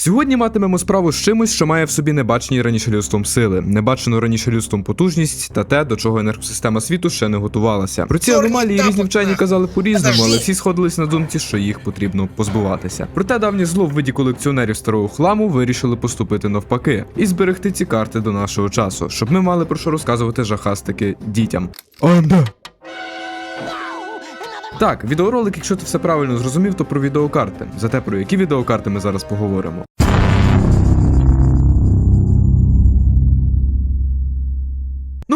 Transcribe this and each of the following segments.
Сьогодні матимемо справу з чимось, що має в собі небачені раніше людством сили, небачену раніше людством потужність та те, до чого енергосистема світу ще не готувалася. Про ці аномалії різні вчені казали по-різному, але всі сходились на думці, що їх потрібно позбуватися. Проте давнє зло в виді колекціонерів старого хламу вирішили поступити навпаки і зберегти ці карти до нашого часу, щоб ми мали про що розказувати жахастики дітям. Анда! Так, відеоролик, якщо ти все правильно зрозумів, то про відеокарти. Зате про які відеокарти ми зараз поговоримо.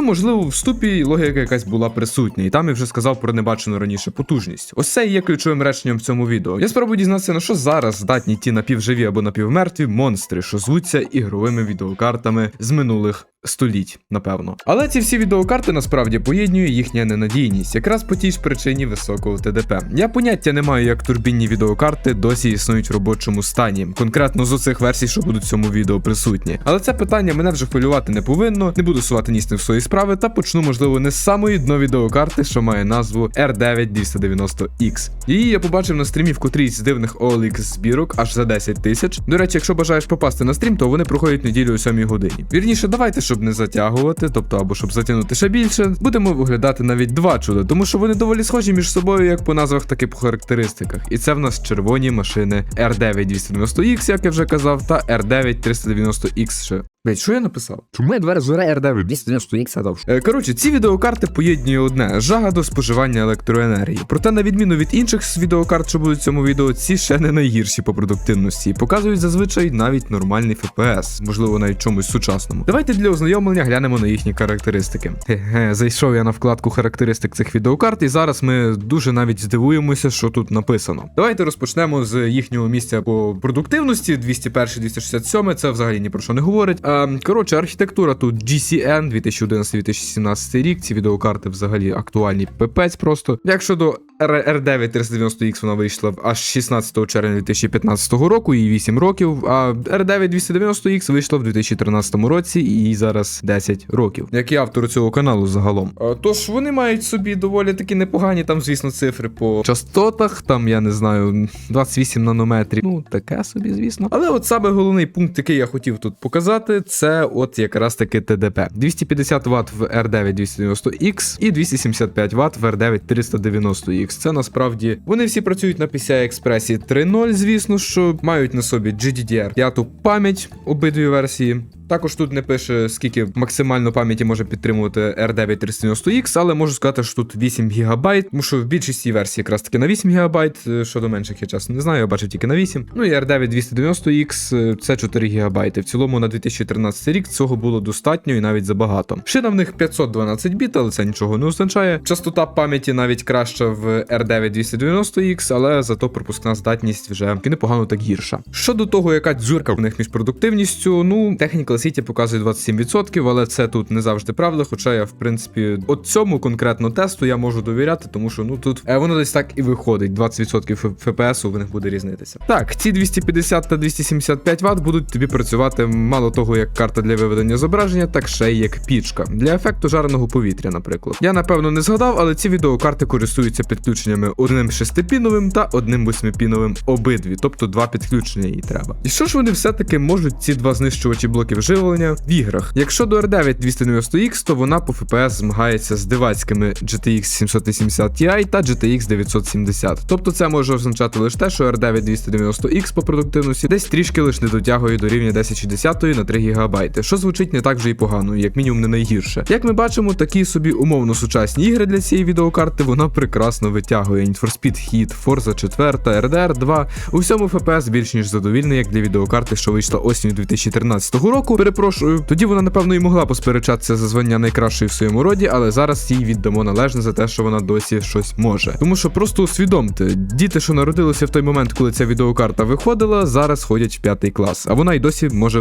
Можливо, в вступі логіка якась була присутня, і там я вже сказав про небачену раніше потужність. Ось це і є ключовим реченням в цьому відео. Я спробую дізнатися, на що зараз здатні ті напівживі або напівмертві монстри, що звуться ігровими відеокартами з минулих століть, напевно. Але ці всі відеокарти насправді поєднує їхня ненадійність, якраз по тій ж причині високого ТДП. Я поняття не маю, як турбінні відеокарти досі існують в робочому стані, конкретно з оцих версій, що будуть в цьому відео присутні. Але це питання мене вже хвилювати не повинно, не буду сувати ніс не в свої справи, та почну, можливо, не з самої дно відеокарти, що має назву R9 Її я побачив на стрімі в котрійсь з дивних OLX збірок аж за 10 тисяч. До речі, якщо бажаєш попасти на стрім, то вони проходять неділю о 7 годині. Вірніше, давайте, щоб не затягувати, тобто або щоб затягнути ще більше, будемо виглядати навіть два чуда, тому що вони доволі схожі між собою як по назвах, так і по характеристиках. І це в нас червоні машини R9 290X, як я вже казав, та R9 390X ще. Блять, що я написав? Чому я два рази R9 290 X дав? Е, Коротше, ці відеокарти поєднує одне жага до споживання електроенергії. Проте, на відміну від інших відеокарт, що будуть в цьому відео, ці ще не найгірші по продуктивності. Показують зазвичай навіть нормальний FPS, можливо, навіть чомусь сучасному. Давайте для ознайомлення глянемо на їхні характеристики. Хе-хе, зайшов я на вкладку характеристик цих відеокарт, і зараз ми дуже навіть здивуємося, що тут написано. Давайте розпочнемо з їхнього місця по продуктивності. 201, 267, це взагалі ні про що не говорить. А, коротше, архітектура тут GCN 2011-2017 рік. Ці відеокарти взагалі актуальні пипець просто. Як щодо R9 390X вона вийшла аж 16 червня 2015 року, їй 8 років, а R9 290X вийшла в 2013 році, і їй зараз 10 років. Як і автор цього каналу загалом. Тож вони мають собі доволі такі непогані, там, звісно, цифри по частотах, там я не знаю, 28 нанометрів. Ну, таке собі, звісно. Але от саме головний пункт, який я хотів тут показати, це от якраз таки ТДП. 250 Вт в R9 290X і 275 Вт в R9 390X. Це насправді вони всі працюють на PCI Express 3.0, звісно, що мають на собі GDDR 5 пам'ять обидві версії. Також тут не пише, скільки максимально пам'яті може підтримувати R9 390X, але можу сказати, що тут 8 ГБ, тому що в більшості версій якраз таки на 8 ГБ, щодо менших я чесно не знаю, я бачив тільки на 8. Ну і R9 290X е, це 4 ГБ. В цілому на 2013 рік цього було достатньо і навіть забагато. Шина в них 512 біт, але це нічого не означає. Частота пам'яті навіть краща в R9 290X, але зато пропускна здатність вже непогано так гірша. Щодо того, яка дзюрка в них між продуктивністю, ну Technical City показує 27%, але це тут не завжди правда. Хоча я, в принципі, от цьому конкретно тесту я можу довіряти, тому що ну тут е, воно десь так і виходить. 20% FPS в них буде різнитися. Так, ці 250 та 275 Вт будуть тобі працювати мало того, як карта для виведення зображення, так ще й як пічка для ефекту жареного повітря, наприклад. Я напевно не згадав, але ці відеокарти користуються підключеннями одним шестипіновим та одним восьмипіновим обидві, тобто два підключення їй треба. І що ж вони все-таки можуть ці два знищувачі блоків живлення в іграх? Якщо до R9 290X, то вона по FPS змагається з дивацькими GTX 780 Ti та GTX 970. Тобто це може означати лише те, що R9 290X по продуктивності десь трішки лише не дотягує до рівня 1060 на 3 ГБ, що звучить не так вже і погано, як мінімум не найгірше. Як ми бачимо, такі собі умовно сучасні ігри для цієї відеокарти вона прекрасно витягує. Need for Speed Heat, Forza 4, RDR 2. У всьому FPS більш ніж задовільний, як для відеокарти, що вийшла осінню 2013 року. Перепрошую, тоді вона напевно і могла посперечатися за звання найкращої в своєму роді, але зараз їй віддамо належне за те, що вона досі щось може. Тому що просто усвідомте, діти, що народилися в той момент, коли ця відеокарта виходила, зараз ходять в п'ятий клас, а вона й досі може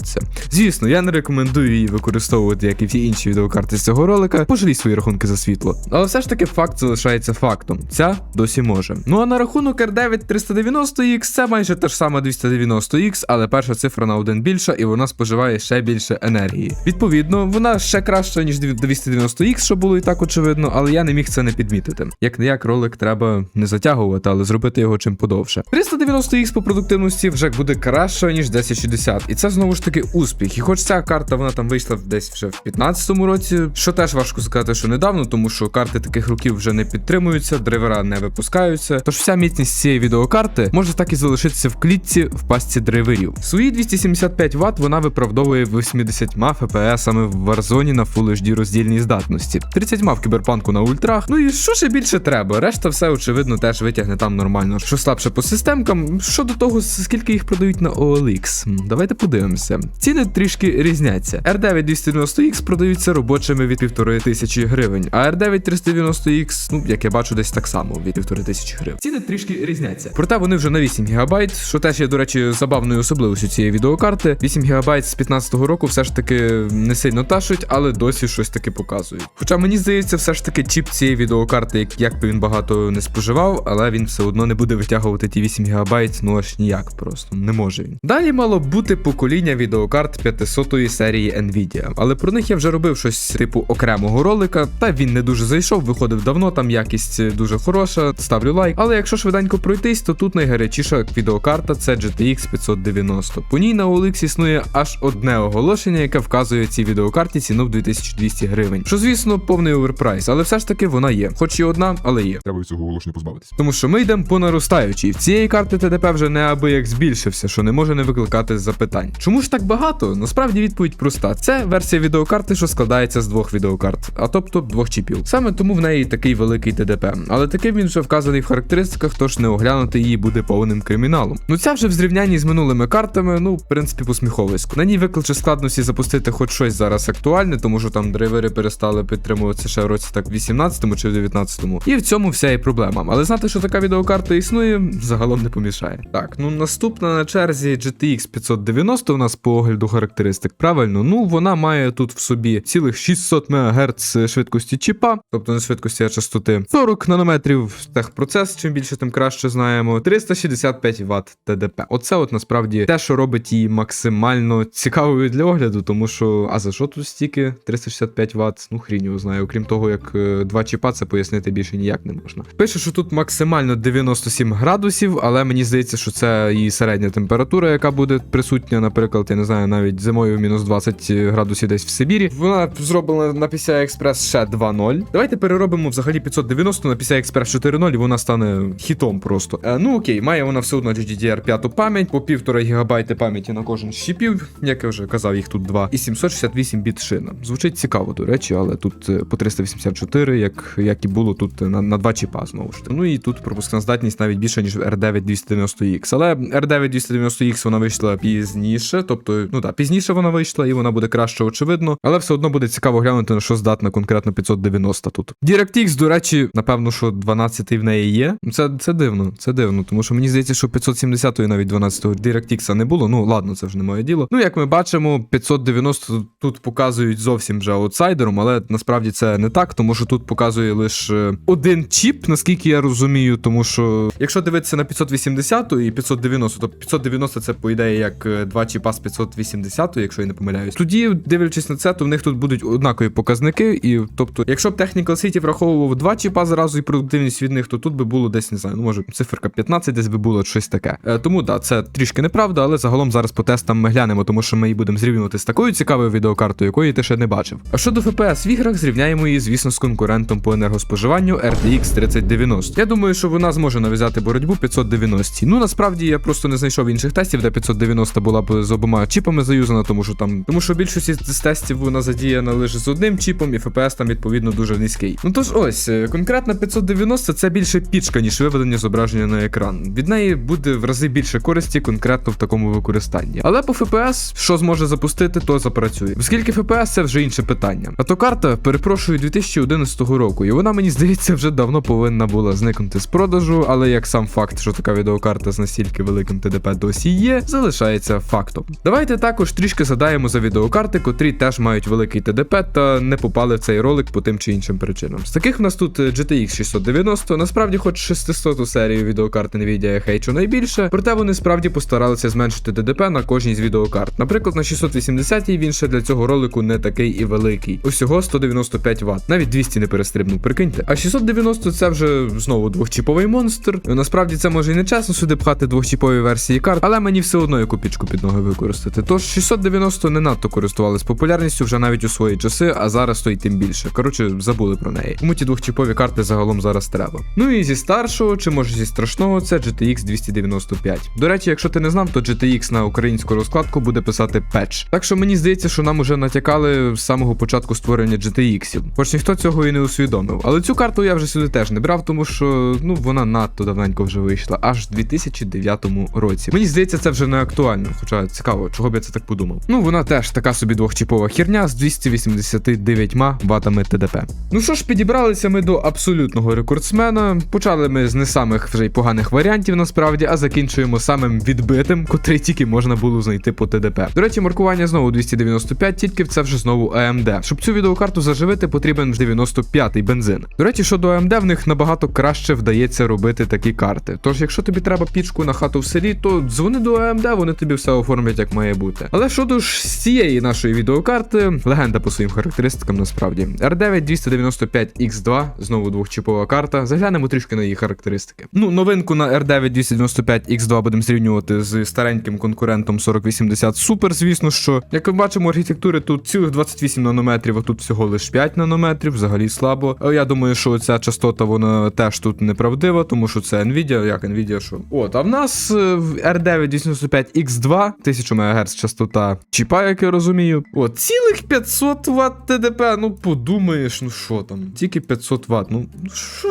використовуватися. Звісно, я не рекомендую її використовувати, як і всі інші відеокарти з цього ролика. Пожалій свої рахунки за світло. Але все ж таки факт залишається фактом. Ця досі може. Ну а на рахунок R9 390X це майже та ж сама 290X, але перша цифра на один більша, і вона споживає ще більше енергії. Відповідно, вона ще краща, ніж 290X, що було і так очевидно, але я не міг це не підмітити. Як не як ролик треба не затягувати, але зробити його чим подовше. 390X по продуктивності вже буде краще, ніж 1060, і це знову ж таки успіх. І хоч ця карта вона там вийшла десь вже в 15-му році, що теж важко сказати, що недавно, тому що карти таких років вже не підтримуються, драйвера не випускаються. Тож вся міцність цієї відеокарти може так і залишитися в клітці в пастці драйверів. Свої 275 Вт вона виправдовує 80 FPS в Warzone на Full HD роздільній здатності, 30 в кіберпанку на ультрах. Ну і що ще більше треба? Решта все очевидно теж витягне там нормально. Що слабше по системкам, щодо того, скільки їх продають на OLX. Давайте подивимося. Ціни трішки різняться. R9 290X продаються робочими від 1500 тисячі гривень, а R9 390X, ну як я бачу, десь так само від 1500 гривень. Ціни трішки різняться. Проте вони вже на 8 ГБ, що теж є, до речі, забавною особливістю цієї відеокарти. 8 ГБ з 15-го року все ж таки не сильно ташуть, але досі щось таки показують. Хоча мені здається, все ж таки чіп цієї відеокарти, як, як би він багато не споживав, але він все одно не буде витягувати ті 8 ГБ, ну аж ніяк просто не може він. Далі мало бути покоління відеокарт 500-ї серії Nvidia, але про них я вже робив щось типу окремого ролика, та він не дуже зайшов, виходив давно, там якість дуже хороша, ставлю лайк. Але якщо швиденько пройтись, то тут найгарячіша відеокарта це GTX 590. По ній на OLX існує аж одне оголошення, яке вказує цій відеокарті ціну в 2200 гривень. Що звісно, повний оверпрайс, але все ж таки вона є. Хоч і одна, але є. Треба від цього оголошення позбавитися. Тому що ми йдемо по наростаючій. В цієї карти ТДП вже неабияк збільшився, що не може не викликати запитань. Чому ж так багато? Насправді відповідь проста. Це версія відеокарти, що складається з двох відеокарт, а тобто двох чіпів. Саме тому в неї такий великий ТДП. Але таким він вже вказаний в характеристиках, тож не оглянути її буде повним криміналом. Ну ця вже в зрівнянні з минулими картами, ну в принципі, посміховисько. На ній викличе складності запустити хоч щось зараз актуальне, тому що там драйвери перестали підтримуватися ще в році так в 18-му чи в 19-му. І в цьому вся і проблема. Але знати, що така відеокарта існує, загалом не помішає. Так, ну наступна на черзі GTX 590 у нас по огляду характеристик. Правильно, ну вона має тут в собі цілих 600 МГц швидкості чіпа, тобто не швидкості, а частоти, 40 нанометрів техпроцес, чим більше, тим краще знаємо. 365 Вт ТДП. Оце от насправді те, що робить її максимально цікавою для огляду, тому що а за що тут стільки 365 Вт? Ну хрінь його знаю. Окрім того, як е, два чіпа, це пояснити більше ніяк не можна. Пише, що тут максимально 97 градусів, але мені здається, що це її середня температура, яка буде присутня, наприклад, я не знаю, навіть зимою мінус 20 градусів десь в Сибірі. Вона зроблена на PCI Express ще 2.0. Давайте переробимо взагалі 590 на PCI Express 4.0, і вона стане хітом просто. Е, ну окей, має вона все одно GDDR5 пам'ять, по 1,5 ГБ пам'яті на кожен з чіпів, як я вже казав, їх тут два, і 768 біт шина. Звучить цікаво, до речі, але тут е, по 384, як, як і було тут на, на два чіпа знову ж таки. Ну і тут пропускна здатність навіть більше, ніж в R9 290X. Але R9 290X вона вийшла пізніше, тобто, ну так, пізніше вона вийшла, і вона буде краще, очевидно. Але все одно буде цікаво глянути, на що здатна конкретно 590 тут. DirectX, до речі, напевно, що 12 в неї є. Це, це дивно, це дивно, тому що мені здається, що 570 навіть 12-го DirectX не було. Ну ладно, це вже не моє діло. Ну, як ми бачимо, 590 тут показують зовсім вже аутсайдером, але насправді це не так, тому що тут показує лише один чіп, наскільки я розумію, тому що якщо дивитися на 580 і 590, то 590 це по ідеї як е, два чіпа з 580, якщо я не помиляюсь. Тоді, дивлячись на це, то в них тут будуть однакові показники. І тобто, якщо б Technical City враховував два чіпа зразу і продуктивність від них, то тут би було десь не знаю, ну може циферка 15 десь би було щось таке. Е, тому да, це трішки неправда, але загалом зараз по тестам ми глянемо, тому що ми її будемо зрівнювати з такою цікавою відеокартою, якої ти ще не бачив. А щодо FPS в іграх, зрівняємо її, звісно, з конкурентом по енергоспоживанню RTX 3090. Я думаю, що вона зможе нав'язати боротьбу 590. Ну насправді я просто не знайшов інших тестів, де 590 була б з обома чіпами заюзана, тому що там, тому що в більшості з тестів вона задіяна лише з одним чіпом, і FPS там відповідно дуже низький. Ну тож ось е, конкретно 590 це більше пічка, ніж виведення зображення на екран. Від неї буде в рази більше користі конкретно в такому використанні. Але по FPS, що зможе запустити, то запрацює. Оскільки FPS це вже інше питання. А то карта, перепрошую, 2011 року, і вона мені здається вже давно повинна була зникнути з продажу, але як сам факт, що така відеокарта з настільки великим ТДП досі є, залишається фактом. Давайте також трішки задаємо за відеокарти, котрі теж мають великий ТДП та не попали в цей ролик по тим чи іншим причинам. З таких в нас тут е, GTX 690, насправді, хоч 600 серію відеокарти Nvidia я хейчу найбільше, проте вони справді постаралися зменшити ДДП на кожній з відеокарт. Наприклад, на 680 він ще для цього ролику не такий і великий. Усього 195 Вт, навіть 200 не перестрибнув, прикиньте. А 690 це вже знову двохчіповий монстр. Насправді це може і не чесно сюди пхати двохчіпові версії карт, але мені все одно яку пічку під ноги використати. Тож 690 не надто користувались популярністю вже навіть у свої часи, а зараз то й тим більше. Коротше, забули про неї. Тому ті двохчіпові карти загалом зараз треба. Ну і зі старшого, чи може зі страшного, це GTX 295. До речі, якщо ти не знав, то GTX на українську розкладку буде писати патч. Так що мені здається, що нам уже натякали з самого початку створення GTX. Хоч ніхто цього і не усвідомив. Але цю карту я вже сюди теж не брав, тому що ну вона надто давненько вже вийшла, аж в 2009 році. Мені здається, це вже не актуально. Хоча цікаво, чого б я це так подумав. Ну вона теж така собі двохчіпова херня з 289 ватами ТДП. Ну що ж, підібралися ми до абсолютного рекордсмена. Почали ми з не самих вже й поганих варіантів насправді, а закінчуємо самим відбитим, котрий тільки можна було знайти по ТДП. До речі, маркування знову 295, тільки це вже знову AMD. Щоб цю відеокарту заживити, потрібен 95-й бензин. До речі, щодо AMD, в них набагато краще вдається робити такі карти. Тож, якщо тобі треба пічку на хату в селі, то дзвони до AMD, вони тобі все оформлять як має бути. Але щодо ж з цієї нашої відеокарти, легенда по своїм характеристикам насправді. R9 295 X2, знову двохчіпова карта. Заглянемо трішки на її характеристики. Ну, новинку на R9 295 X2 будемо зрівнювати з стареньким конкурентом 4080 Super, звісно, що як ми бачимо, архітектури тут цілих 28 нанометрів, а тут всього лише 5 нанометрів, взагалі слабо. Е, Я думаю, що ця частота вона теж тут неправдива, тому що це Nvidia, як Nvidia, що. От, а в нас е, в R9 295 X2, 1000 МГц частота чіпа, як я розумію. От, цілих 500 Вт ТДП. Ну подумаєш, ну що там, тільки 500 Вт. Ну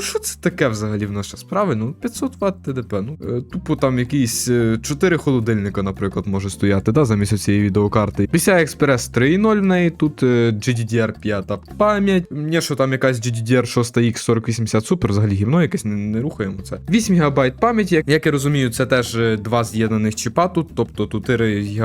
що, це таке взагалі в наша справа? Ну 500 Вт ТДП. Ну е, тупо там якісь 4 холодильника, наприклад, може стояти, да, замість цієї відеокарти. PCI Express 3.0 в неї тут е, GDDR 5 пам'ять. Мені що там якась GDDR 6 X 4080 Super, взагалі гівно якесь не, не рухаємо це. 8 ГБ пам'яті, як, я розумію, це теж е, два з'єднаних чіпа тут, тобто тут 4 ГБ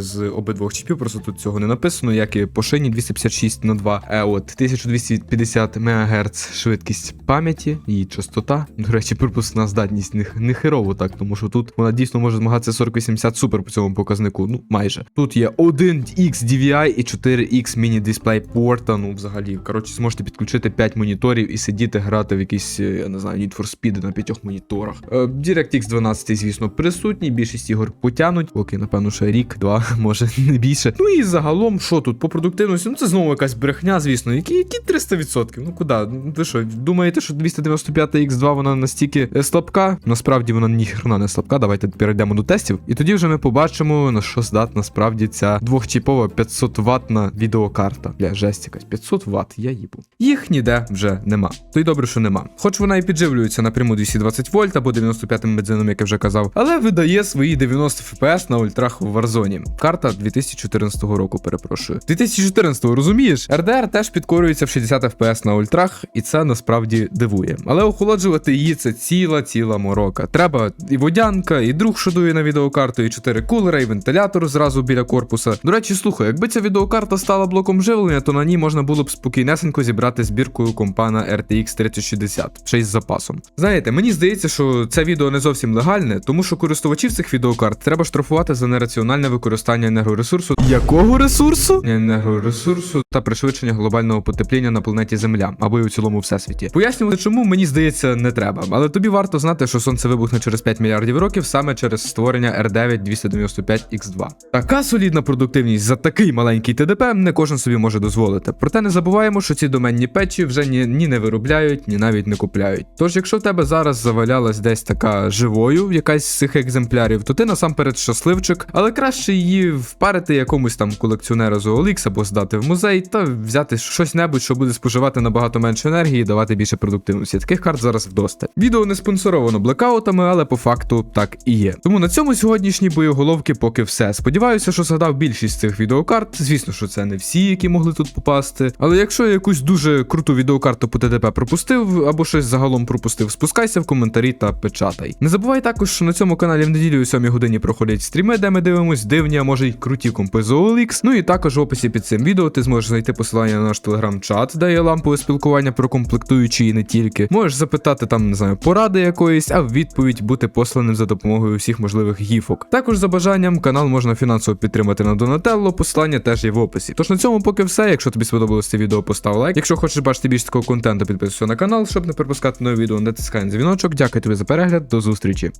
з обидвох чіпів, просто тут цього не написано, як і по шині 256 на 2. Е, от 1250 МГц швидкість пам'яті і частота. До речі, пропускна здатність не, не херово так, тому що тут вона дійсно може змагатися 4080 Super по цьому показнику. Ну, майже. Тут є 1X DVI і 4X міні дисплей порта. Ну, взагалі, коротше, зможете підключити 5 моніторів і сидіти грати в якісь, е, я не знаю, Need for Speed на п'ятьох моніторах. Е, DirectX 12, звісно, присутній. Більшість ігор потянуть. Поки, напевно, ще рік, два, може не більше. Ну і загалом, що тут по продуктивності? Ну це знову якась брехня, звісно. Які, які 300%? Ну куди? Ви що, думаєте, що 295 X2 вона настільки е, слабка? Насправді вона ніхрена не слабка. Давайте перейдемо до тестів. І тоді вже ми побачимо, на що здатна справді ця двохчіпова 500 ватна відеокарта. Бля, жесть якась 500 Вт, я їбу. Їх ніде вже нема. То й добре, що нема. Хоч вона і підживлюється напряму 220 вольт або 95 бензином, як я вже казав, але видає свої 90 FPS на ультрах в Warzone. Карта 2014 року, перепрошую. 2014 розумієш? RDR теж підкорюється в 60 FPS на ультрах, і це насправді дивує. Але охолоджувати її це ціла ціла морока. Треба і водянка, і друг шодує на відеокарту, і 4 кулера, і вентилятор зразу біля корпуса. До речі, слухай, якби ця відеокарта стала блоком живлення, то на ній можна було б спокійнесенько зібрати збіркою компана RTX 3060, ще й з запасом. Знаєте, мені здається, що це відео не зовсім легальне, тому що користувачів цих відеокарт треба штрафувати за нераціональне використання енергоресурсу. Якого ресурсу? Енергоресурсу та пришвидшення глобального потепління на планеті Земля або й у цілому всесвіті. Пояснювати, чому мені здається, не треба. Але тобі варто знати, що сонце вибухне через 5 мільярдів років саме через створення R9 295 X2. Така солідна продуктивність за такий маленький ТДП не кожен собі може дозволити. Проте не забуваємо, що ці доменні печі вже ні, ні не виробляють, ні навіть не купляють. Тож, якщо в тебе зараз завалялась десь така живою, якась з цих екземплярів, то ти насамперед щасливчик, але краще її впарити якомусь там колекціонеру з OLX або здати в музей та взяти щось небудь, що буде споживати набагато менше енергії і давати більше продуктивності. Таких карт зараз вдосталь. Відео не спонсоровано блекаутами, але по факту так і є. Тому на цьому сьогоднішні боєголовки поки все. Сподіваюся, що згадав більшість цих відеокарт. Звісно, що це не всі, які могли тут попасти. Але якщо я якусь дуже круту відеокарту по ТДП пропустив або щось загалом пропустив, спускайся в коментарі та печатай. Не забувай також, що на цьому каналі в неділю о 7 годині проходять стріми, де ми дивимось дивні, а може й круті компи з OLX. Ну і також в описі під цим відео ти зможеш знайти посилання на наш телеграм-чат, де є лампове спілкування про комплектуючі і не тільки. Можеш запитати там, не знаю, поради якоїсь, а в відповідь бути посланим за допомогою всіх можливих гіфок. Також за бажанням канал можна фінансово підтримати на Донателло, посилання теж є в описі. Тож на цьому поки все. Якщо тобі сподобалось це відео, постав лайк. Якщо хочеш бачити більше такого контенту, підписуйся на канал, щоб не пропускати нові відео, натискай на дзвіночок. Дякую тобі за перегляд, до зустрічі.